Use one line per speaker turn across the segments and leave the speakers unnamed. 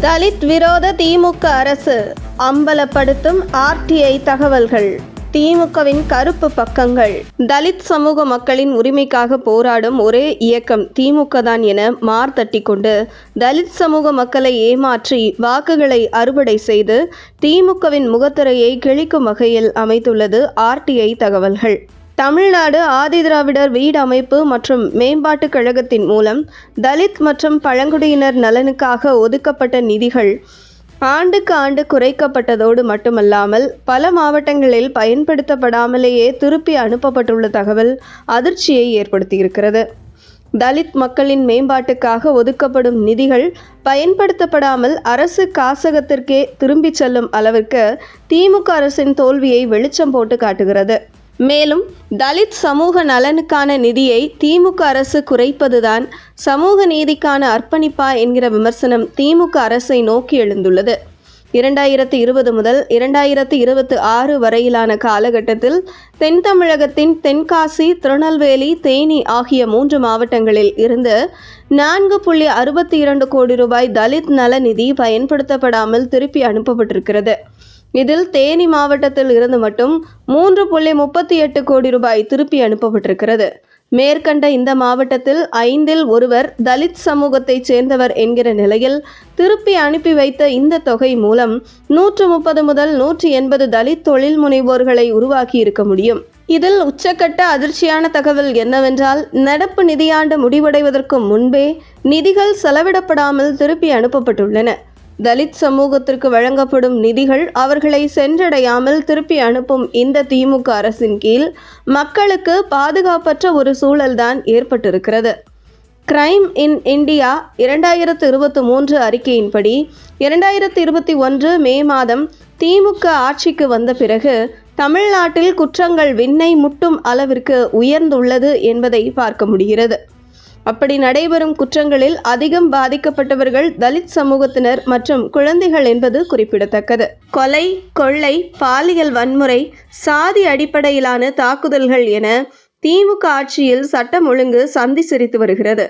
தலித் விரோத திமுக அரசு அம்பலப்படுத்தும் ஆர்டிஐ தகவல்கள். திமுகவின் கருப்பு பக்கங்கள். தலித் சமூக மக்களின் உரிமைக்காக போராடும் ஒரே இயக்கம் திமுக தான் என மார்த்தட்டி கொண்டு தலித் சமூக மக்களை ஏமாற்றி வாக்குகளை அறுவடை செய்து திமுகவின் முகத்திரையை கிழிக்கும் வகையில் அமைத்துள்ளது ஆர்டிஐ தகவல்கள். தமிழ்நாடு ஆதிதிராவிடர் வீடு அமைப்பு மற்றும் மேம்பாட்டுக் கழகத்தின் மூலம் தலித் மற்றும் பழங்குடியினர் நலனுக்காக ஒதுக்கப்பட்ட நிதிகள் ஆண்டுக்கு ஆண்டு குறைக்கப்பட்டதோடு மட்டுமல்லாமல் பல மாவட்டங்களில் பயன்படுத்தப்படாமலேயே திருப்பி அனுப்பப்பட்டுள்ள தகவல் அதிர்ச்சியை ஏற்படுத்தியிருக்கிறது. தலித் மக்களின் மேம்பாட்டுக்காக ஒதுக்கப்படும் நிதிகள் பயன்படுத்தப்படாமல் அரசு காசகத்திற்கே திரும்பிச் செல்லும் அளவிற்கு திமுக அரசின் தோல்வியை வெளிச்சம் போட்டு காட்டுகிறது. மேலும் தலித் சமூக நலனுக்கான நிதியை திமுக அரசு குறைப்பதுதான் சமூக நீதிக்கான அர்ப்பணிப்பா என்கிற விமர்சனம் திமுக அரசை நோக்கி எழுந்துள்ளது. இரண்டாயிரத்தி இருபது முதல் இரண்டாயிரத்தி இருபத்தி ஆறு வரையிலான காலகட்டத்தில் தென் தமிழகத்தின் தென்காசி திருநெல்வேலி தேனி ஆகிய மூன்று மாவட்டங்களில் இருந்து நான்கு புள்ளி அறுபத்தி இரண்டு கோடி ரூபாய் தலித் நல நிதி பயன்படுத்தப்படாமல் திருப்பி அனுப்பப்பட்டிருக்கிறது. இதில் தேனி மாவட்டத்தில் இருந்து மட்டும் மூன்று புள்ளி முப்பத்தி எட்டு கோடி ரூபாய் திருப்பி அனுப்பப்பட்டிருக்கிறது. மேற்கண்ட இந்த மாவட்டத்தில் ஐந்தில் ஒருவர் தலித் சமூகத்தைச் சேர்ந்தவர் என்கிற நிலையில் திருப்பி அனுப்பி வைத்த இந்த தொகை மூலம் நூற்று முப்பது முதல் நூற்றி எண்பது தலித் தொழில் முனைவோர்களை உருவாக்கி இருக்க முடியும். இதில் உச்சக்கட்ட அதிர்ச்சியான தகவல் என்னவென்றால் நடப்பு நிதியாண்டு முடிவடைவதற்கு முன்பே நிதிகள் செலவிடப்படாமல் திருப்பி அனுப்பப்பட்டுள்ளன. தலித் சமூகத்திற்கு வழங்கப்படும் நிதிகள் அவர்களை சென்றடையாமல் திருப்பி அனுப்பும் இந்த திமுக அரசின் கீழ் மக்களுக்கு பாதுகாப்பற்ற ஒரு சூழல்தான் ஏற்பட்டிருக்கிறது. கிரைம் இன் இந்தியா இரண்டாயிரத்து இருபத்தி மூன்று அறிக்கையின்படி இரண்டாயிரத்து இருபத்தி ஒன்று மே மாதம் திமுக ஆட்சிக்கு வந்த பிறகு தமிழ்நாட்டில் குற்றங்கள் விண்ணை முட்டும் அளவிற்கு உயர்ந்துள்ளது என்பதை பார்க்க முடிகிறது. அப்படி நடைபெறும் குற்றங்களில் அதிகம் பாதிக்கப்பட்டவர்கள் தலித் சமூகத்தினர் மற்றும் குழந்தைகள் என்பது குறிப்பிடத்தக்கது. கொலை கொள்ளை பாலியல் வன்முறை சாதி அடிப்படையிலான தாக்குதல்கள் என திமுக ஆட்சியில் சட்டம் ஒழுங்கு சந்தி சிரித்து வருகிறது.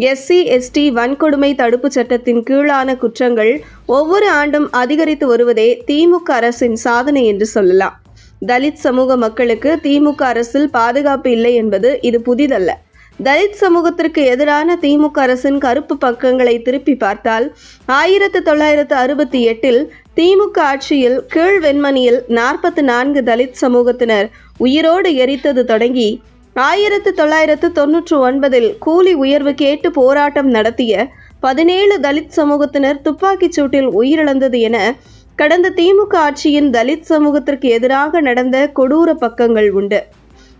எஸ்சி எஸ்டி வன்கொடுமை தடுப்புச் சட்டத்தின் கீழான குற்றங்கள் ஒவ்வொரு ஆண்டும் அதிகரித்து வருவதே திமுக அரசின் சாதனை என்று சொல்லலாம். தலித் சமூக மக்களுக்கு திமுக அரசில் பாதுகாப்பு இல்லை என்பது இது புதிதல்ல. தலித் சமூகத்திற்கு எதிரான திமுக அரசின் கருப்பு பக்கங்களை திருப்பி பார்த்தால் ஆயிரத்து தொள்ளாயிரத்து அறுபத்தி எட்டில் திமுக ஆட்சியில் கீழ் வெண்மணியில் நாற்பத்தி நான்கு தலித் சமூகத்தினர் உயிரோடு எரித்தது தொடங்கி ஆயிரத்து தொள்ளாயிரத்து தொன்னூற்று ஒன்பதில் கூலி உயர்வு கேட்டு போராட்டம் நடத்திய பதினேழு தலித் சமூகத்தினர் துப்பாக்கிச் சூட்டில் உயிரிழந்தது என கடந்த திமுக ஆட்சியின் தலித் சமூகத்திற்கு எதிராக நடந்த கொடூர பக்கங்கள் உண்டு.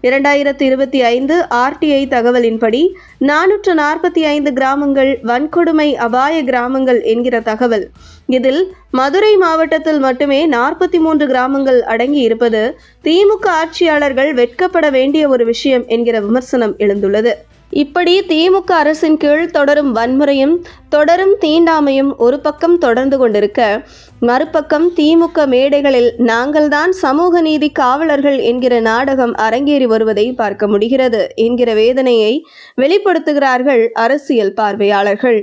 இரண்டாயிரத்து இருபத்தி ஐந்து ஆர்டிஐ தகவலின்படி நானூற்று நாற்பத்தி ஐந்து கிராமங்கள் வன்கொடுமை அபாய கிராமங்கள் என்கிற தகவல். இதில் மதுரை மாவட்டத்தில் மட்டுமே நாற்பத்தி மூன்று கிராமங்கள் அடங்கி இருப்பது திமுக ஆட்சியாளர்கள் வெட்கப்பட வேண்டிய ஒரு விஷயம் என்கிற விமர்சனம் எழுந்துள்ளது. இப்படி திமுக அரசின் கீழ் தொடரும் வன்முறையும் தொடரும் தீண்டாமையும் ஒரு பக்கம் தொடர்ந்து கொண்டிருக்க மறுபக்கம் திமுக மேடைகளில் நாங்கள்தான் சமூக நீதி காவலர்கள் என்கிற நாடகம் அரங்கேறி வருவதை பார்க்க முடிகிறது என்கிற வேதனையை வெளிப்படுத்துகிறார்கள் அரசியல் பார்வையாளர்கள்.